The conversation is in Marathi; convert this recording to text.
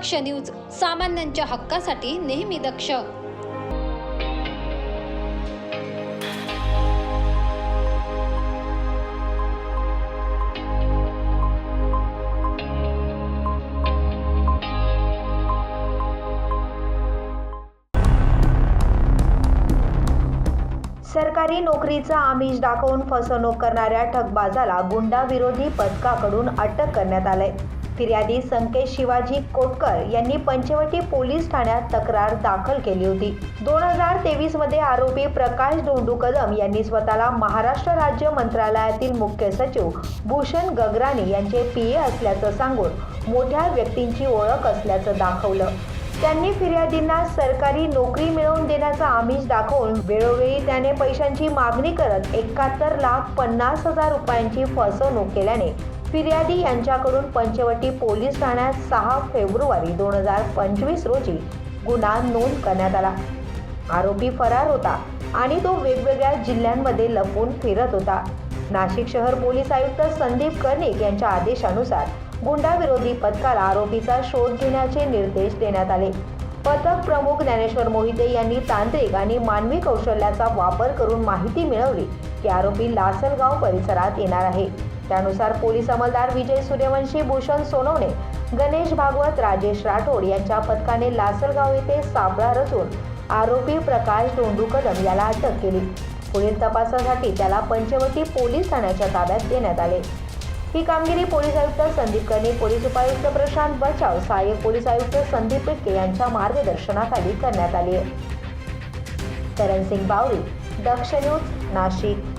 दक्ष न्यूज सामान्यांच्या हक्कासाठी नेहमी दक्ष. सरकारी नोकरीचा आमिष दाखवून फसवणूक करणाऱ्या ठगबाजाला गुंडा विरोधी पथकाकडून अटक करण्यात आलंय. फिर्यादी संकेत शिवाजी कोटकर यांनी पंचवटी पोलीस ठाण्यात तक्रार दाखल केली होती. दोन हजार तेवीसमध्ये आरोपी प्रकाश धोंडू कदम यांनी स्वतःला महाराष्ट्र राज्य मंत्रालयातील मुख्य सचिव भूषण गगराणी यांचे पीए असल्याचं सांगून मोठ्या व्यक्तींची ओळख असल्याचं दाखवलं. त्यांनी फिर्यादींना सरकारी नोकरी मिळवून देण्याचा आमिष दाखवून वेळोवेळी त्याने पैशांची मागणी करत एकाहत्तर लाख पन्नास हजार रुपयांची फसवणूक केल्याने फिर्यादी यांच्याकडून पंचवटी पोलीस ठाण्यात सहा फेब्रुवारी दोन हजार पंचवीस रोजी गुन्हा नोंद करण्यात आला. आरोपी फरार होता आणि तो वेगवेगळ्या जिल्ह्यांमध्ये लपून फिरत होता. नाशिक शहर पोलीस आयुक्त संदीप कर्णिक यांच्या आदेशानुसार गुंडाविरोधी पथकाला आरोपीचा शोध घेण्याचे निर्देश देण्यात आले. पथक प्रमुख ज्ञानेश्वर मोहिते यांनी तांत्रिक आणि मानवी कौशल्याचा वापर करून माहिती मिळवली की आरोपी लासलगाव परिसरात येणार आहे. त्यानुसार पोलीस अंमलदार विजय सूर्यवंशी भूषण सोनवणे गणेश भागवत राजेश राठोड यांच्या पथकाने लासलगाव येथे सापळा रचून आरोपी प्रकाश धोंडू कदम याला अटक केली. पुढील तपासासाठी त्याला पंचवटी पोलीस ठाण्याच्या ताब्यात देण्यात आले. ही कामगिरी पोलीस आयुक्त संदीप कर्णी पोलीस उपायुक्त प्रशांत बचाव सहाय्यक पोलीस आयुक्त संदीप पिटके यांच्या मार्गदर्शनाखाली करण्यात आली आहे. करण सिंग बावरी दक्ष न्यूज नाशिक.